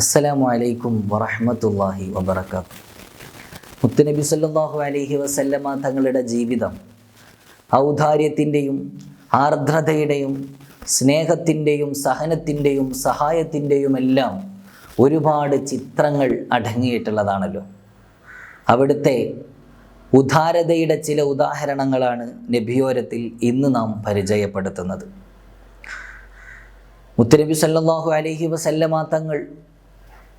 അസ്സലാമു അലൈക്കും വറഹമത്തല്ലാഹി വബർക്കാത്ത മുത്തുനബി സല്ലാഹു അലൈഹി വസല്ലമ തങ്ങളുടെ ജീവിതം ഔദാര്യത്തിന്റെയും ആർദ്രതയുടെയും സ്നേഹത്തിന്റെയും സഹനത്തിന്റെയും സഹായത്തിന്റെയും എല്ലാം ഒരുപാട് ചിത്രങ്ങൾ അടങ്ങിയിട്ടുള്ളതാണല്ലോ. അവിടുത്തെ ഉദാരതയുടെ ചില ഉദാഹരണങ്ങളാണ് നബിയോരത്തിൽ ഇന്ന് നാം പരിചയപ്പെടുത്തുന്നത്. മുത്തനബി സല്ലാഹു അലഹി വസല്ലമ തങ്ങൾ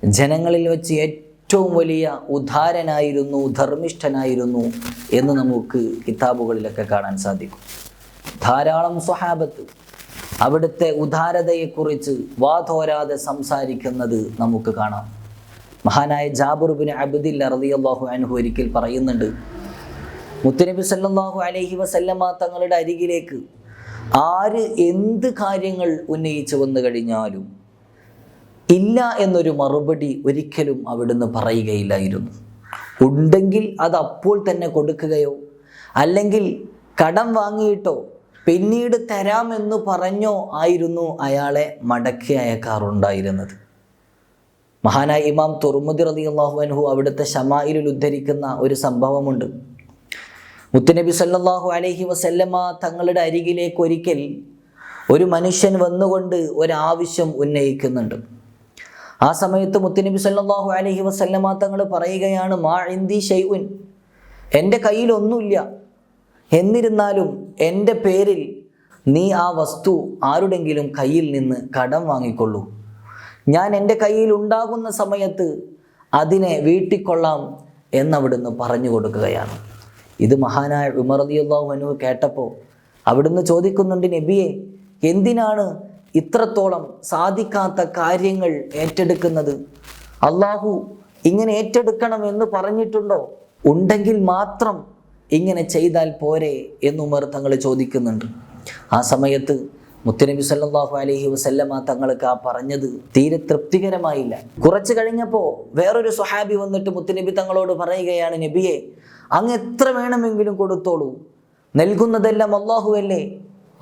ജനങ്ങളിൽ വെച്ച് ഏറ്റവും വലിയ ഉദാരനായിരുന്നു ധർമ്മിഷ്ഠനായിരുന്നു എന്ന് നമുക്ക് കിതാബുകളിലൊക്കെ കാണാൻ സാധിക്കും. ധാരാളം സ്വഹാബത്ത് അവിടുത്തെ ഉദാരതയെക്കുറിച്ച് വാതോരാതെ സംസാരിക്കുന്നത് നമുക്ക് കാണാം. മഹാനായ ജാബുർബിൻ അബ്ദിൽ റളിയല്ലാഹു അനുഹു ഒരിക്കൽ പറയുന്നുണ്ട് മുത്തനബി സല്ലാഹു അലഹി വസല്ലമ്മ തങ്ങളുടെ അരികിലേക്ക് ആര് എന്ത് കാര്യങ്ങൾ ഉന്നയിച്ചു വന്നു കഴിഞ്ഞാലും ഇല്ല എന്നൊരു മറുപടി ഒരിക്കലും അവിടുന്ന് പറയുകയില്ലായിരുന്നു. ഉണ്ടെങ്കിൽ അത് അപ്പോൾ തന്നെ കൊടുക്കുകയോ അല്ലെങ്കിൽ കടം വാങ്ങിയിട്ടോ പിന്നീട് തരാമെന്ന് പറഞ്ഞോ ആയിരുന്നു അയാളെ മടക്കി അയക്കാറുണ്ടായിരുന്നത് മഹാനായ ഇമാം തുർമുദി അള്ളാഹു അൻഹു അവിടുത്തെ ഷമായിലിൽ ഉദ്ധരിക്കുന്ന ഒരു സംഭവമുണ്ട്. മുത്തുനബി സല്ലാഹു അലഹി വസല്ലമ്മ തങ്ങളുടെ അരികിലേക്ക് ഒരിക്കൽ ഒരു മനുഷ്യൻ വന്നുകൊണ്ട് ഒരാവശ്യം ഉന്നയിക്കുന്നുണ്ട്. ആ സമയത്ത് മുത്തുനബി സല്ലാഹു അലഹി വസല്ലമ തങ്ങൾ പറയുകയാണ് മാ ഇന്ദി ഷൈഉൻ. എന്റെ കയ്യിലൊന്നുമില്ല എന്നിരുന്നാലും എന്റെ പേരിൽ നീ ആ വസ്തു ആരുടെങ്കിലും കയ്യിൽ നിന്ന് കടം വാങ്ങിക്കൊള്ളൂ. ഞാൻ എന്റെ കയ്യിൽ ഉണ്ടാകുന്ന സമയത്ത് അതിനെ വീട്ടിക്കൊള്ളാം എന്നവിടുന്ന് പറഞ്ഞു കൊടുക്കുകയാണ്. ഇത് മഹാനായ ഉമർ അലിയുള്ള അൻഹു കേട്ടപ്പോൾ അവിടുന്ന് ചോദിക്കുന്നുണ്ട് നബിയെ എന്തിനാണ് ഇത്രത്തോളം സാധിക്കാത്ത കാര്യങ്ങൾ ഏറ്റെടുക്കുന്നത്? അള്ളാഹു ഇങ്ങനെ ഏറ്റെടുക്കണം എന്ന് പറഞ്ഞിട്ടുണ്ടോ? ഉണ്ടെങ്കിൽ മാത്രം ഇങ്ങനെ ചെയ്താൽ പോരെ എന്ന് ഉമർ തങ്ങൾ ചോദിക്കുന്നുണ്ട്. ആ സമയത്ത് മുത്തനബി സല്ലാഹു അലഹി വസല്ലമ തങ്ങൾക്ക് ആ പറഞ്ഞത് തീരെ തൃപ്തികരമായില്ല. കുറച്ചു കഴിഞ്ഞപ്പോൾ വേറൊരു സ്വഹാബി വന്നിട്ട് മുത്തനബി തങ്ങളോട് പറയുകയാണ് നബിയെ അങ്ങ് എത്ര വേണമെങ്കിലും കൊടുത്തോളൂ. നൽകുന്നതെല്ലാം അള്ളാഹു അല്ലേ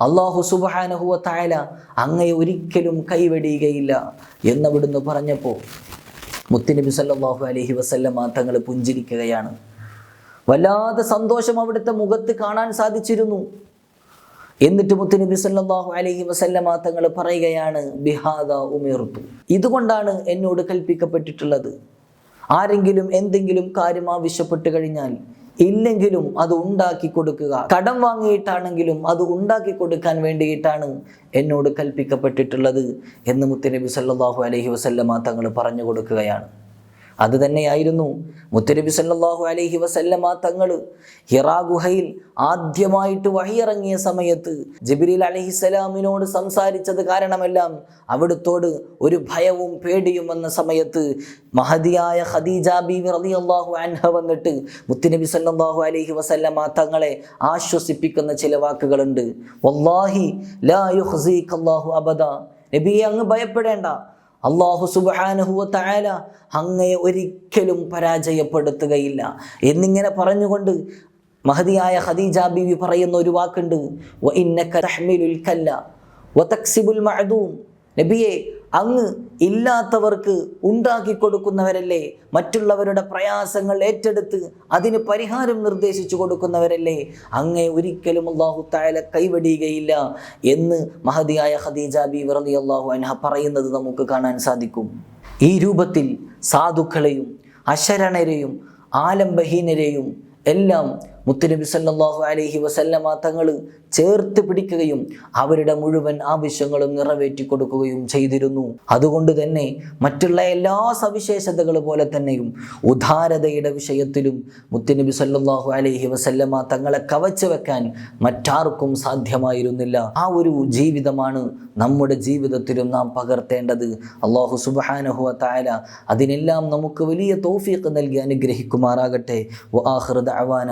അള്ളാഹു സുബാനഹുവ തായാല അങ്ങയെ ഒരിക്കലും കൈവെടിയുകയില്ല എന്നവിടുന്ന് പറഞ്ഞപ്പോൾ മുത്തുനബി സല്ലാഹു അലഹി വസല്ലമ തങ്ങൾ പുഞ്ചിരിക്കുകയാണ്. വല്ലാതെ സന്തോഷം അവിടുത്തെ മുഖത്ത് കാണാൻ സാധിച്ചിരുന്നു. എന്നിട്ട് മുത്തുനബി സല്ലാഹു അലഹി വസല്ലമ തങ്ങൾ പറയുകയാണ് ബിഹാദ ഉമേർത്തു ഇതുകൊണ്ടാണ് എന്നോട് കൽപ്പിക്കപ്പെട്ടിട്ടുള്ളത്. ആരെങ്കിലും എന്തെങ്കിലും കാര്യം ആവശ്യപ്പെട്ട് കഴിഞ്ഞാൽ ഇല്ലെങ്കിലും അത് ഉണ്ടാക്കി കൊടുക്കുക. കടം വാങ്ങിയിട്ടാണെങ്കിലും അത് ഉണ്ടാക്കി കൊടുക്കാൻ വേണ്ടിയിട്ടാണ് എന്നോട് കൽപ്പിക്കപ്പെട്ടിട്ടുള്ളത് എന്ന് മുത്തനബി സല്ലാഹു അലഹി വസല്ലമ തങ്ങൾ പറഞ്ഞു കൊടുക്കുകയാണ്. അത് തന്നെയായിരുന്നു. മുത്തരബി സല്ലാഹു അലൈഹി വസല്ലമ തങ്ങൾ ഹിറാ ഗുഹയിൽ ആദ്യമായിട്ട് വഹിയിറങ്ങിയ സമയത്ത് ജബിരിൽ അലഹിസലാമിനോട് സംസാരിച്ചത് കാരണമെല്ലാം അവിടുത്തോട് ഒരു ഭയവും പേടിയും വന്ന സമയത്ത് മഹതിയായ ഖദീജ ബീവി റളിയല്ലാഹു അൻഹ വന്നിട്ട് മുത്തുനബി സല്ലാഹു അലൈഹി വസല്ലമ തങ്ങളെ ആശ്വസിപ്പിക്കുന്ന ചില വാക്കുകളുണ്ട്. വല്ലാഹി ലാ യുഖ്സീകല്ലാഹു അബദ. നബിയെ അങ്ങ് ഭയപ്പെടേണ്ട. അള്ളാഹു സുബാനുഹുവ അങ്ങയെ ഒരിക്കലും പരാജയപ്പെടുത്തുകയില്ല. എന്നിങ്ങനെ പറഞ്ഞുകൊണ്ട് മഹതിയായ ഖദീജ ബീവി പറയുന്ന ഒരു വാക്കുണ്ട്. കല്ല മഅദൂം. നബിയെ അങ്ങ് ഇല്ലാത്തവർക്ക് ഉണ്ടാക്കി കൊടുക്കുന്നവരല്ലേ? മറ്റുള്ളവരുടെ പ്രയാസങ്ങൾ ഏറ്റെടുത്ത് അതിന് പരിഹാരം നിർദ്ദേശിച്ചു കൊടുക്കുന്നവരല്ലേ? അങ്ങേ ഒരിക്കലും അള്ളാഹു തായാല കൈവടിയുകയില്ല എന്ന് മഹതിയായ ഖദീജ ബി വെറുതെ അള്ളാഹു അനഹ പറയുന്നത് നമുക്ക് കാണാൻ സാധിക്കും. ഈ രൂപത്തിൽ സാധുക്കളെയും അശരണരെയും ആലംബഹീനരെയും എല്ലാം മുത്തുനബി സല്ലാഹു അലഹി വസല്ലമ തങ്ങൾ ചേർത്ത് പിടിക്കുകയും അവരുടെ മുഴുവൻ ആവശ്യങ്ങളും നിറവേറ്റി കൊടുക്കുകയും ചെയ്തിരുന്നു. അതുകൊണ്ട് തന്നെ മറ്റുള്ള എല്ലാ സവിശേഷതകൾ പോലെ തന്നെയും ഉദാരതയുടെ വിഷയത്തിലും മുത്തുനബി സല്ലാഹു അലഹി വസല്ലമ തങ്ങളെ കവച്ചു വെക്കാൻ മറ്റാർക്കും സാധ്യമായിരുന്നില്ല. ആ ഒരു ജീവിതമാണ് നമ്മുടെ ജീവിതത്തിലും നാം പകർത്തേണ്ടത്. അള്ളാഹു സുബാനഹു തായാല അതിനെല്ലാം നമുക്ക് വലിയ തോഫീക്ക് നൽകി അനുഗ്രഹിക്കുമാറാകട്ടെ. അവാന